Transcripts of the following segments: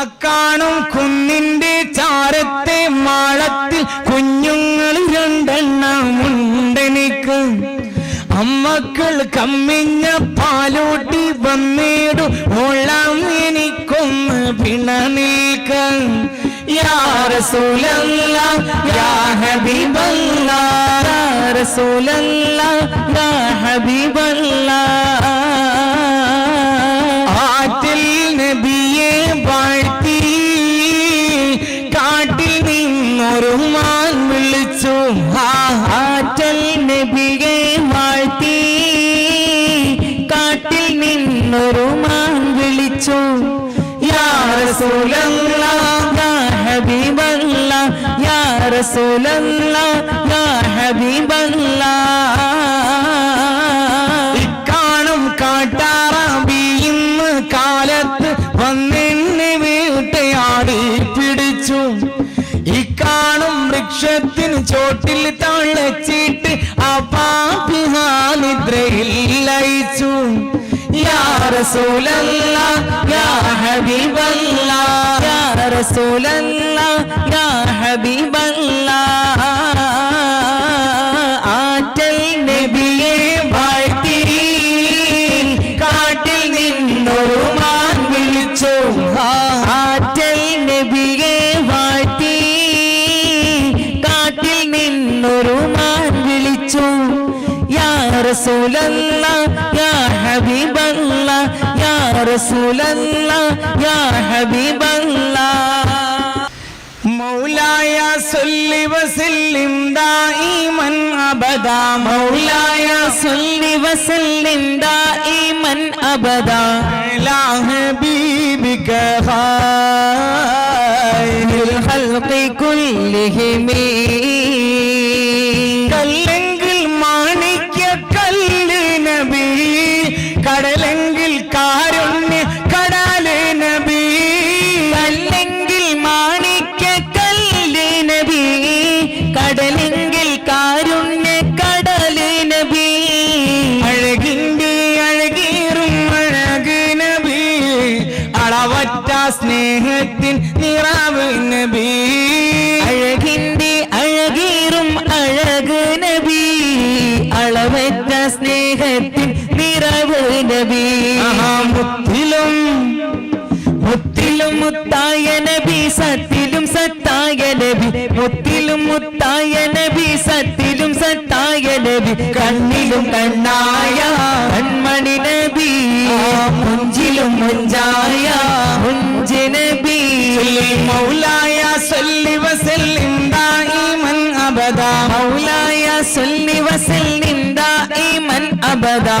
അക്കാണും കുന്നിന്റെ ചാരത്തെ മാളത്തിൽ കുഞ്ഞുങ്ങൾ രണ്ടെണ്ണമുണ്ടെനിക്ക്. അമ്മക്കൾ കമ്മിഞ്ഞ പാലോട്ടി വന്നേടു മുള്ളം എനിക്കൊന്ന് പിണ നീക്ക യാ റസൂലല്ലാ യാ ഹബീബല്ലാ. നിന്നൊരു മാൻ വിളിച്ചു. യാ റസൂലല്ലാ യാ ഹബീബല്ലാ യാ റസൂലല്ലാ യാ ഹബീബല്ലാ. ഇക്കാണും കാട്ടാറാമ്പി ഇന്ന് കാലത്ത് വന്നെന്നെ വീട്ടയാടി പിടിച്ചു. ഇക്കാണും വൃക്ഷത്തിന് ചോട്ടിൽ തള്ളച്ചിട്ട് ആ പാപിഹാനിദ്രയിൽ ലയിച്ചു യാ റസൂലല്ലാ യാ ഹബീബല്ലാ യാ റസൂലല്ലാ യാ ഹബീബല്ലാ. ആറ്റൽ നബിയെ വാഴ്ത്തി കാട്ടിൽ നിന്നൊരു മാൻ വിളിച്ചു. ആറ്റൽ നബിയെ വാഴ്ത്തി കാട്ടിൽ നിന്നൊരു മാൻ വിളിച്ചു. റസൂലല്ല യാ ഹബീബല്ല യാ റസൂലല്ല യാ ഹബീബല്ല. മൗലായ സല്ലി വസല്ലിം ദായിമൻ അബദാ മൗലായ സല്ലി വസല്ലിം ദായിമൻ അബദാ. അലാ ഹബീബിക ഖൈറുൽ ഖൽഖി കുല്ലിഹിമീ. കടലെങ്കിൽ കാരുണ്യ നബി. നബി. കടലെങ്കിൽ നബി. അഴക് നബി. അളവറ്റ സ്നേഹത്തിൻ നിറാവ് നബി. അഴകിന്റെ അഴകീറും അഴക് നബി. അളവറ്റ സ്നേഹത്തിൻ നിറവ് നബി മുത്തിലും മുത്തിലും മുത്തായ നബി സത്തിലും സത്തായ നബി മുത്തിലും മുത്തായ നബി സത്തിലും സത്തായ നബി കണ്ണിലും കണ്ണായ കൺമണി നബി. മുഞ്ചിലും മുഞ്ചായ മുഞ്ച് നബി. മൗലായ സൊല്ലി വസല്ലിം ദായിമൻ അബദ. മൗലായ സൊല്ലി വസല്ലിം ദായിമൻ അബദാ.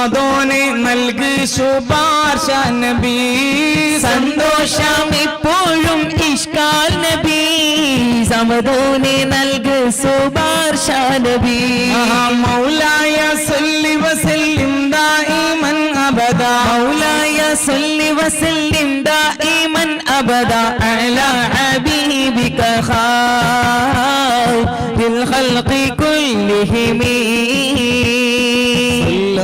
റമദോനെ നൽകി ശുപാർശ നബി. സന്തോഷം ഇപ്പോഴും ഇഷ്കാൽ നബി. സമദോനെ നൽകി ശുപാർശ നബി. മൗലായ സല്ലി വസല്ലിം ദായിമൻ അബദാ. മൗലായ സല്ലി വസല്ലിം ദായിമൻ അബദാ. അല ഹബീബിക ഖാ ഖൽഖി കുല്ലിഹിമീ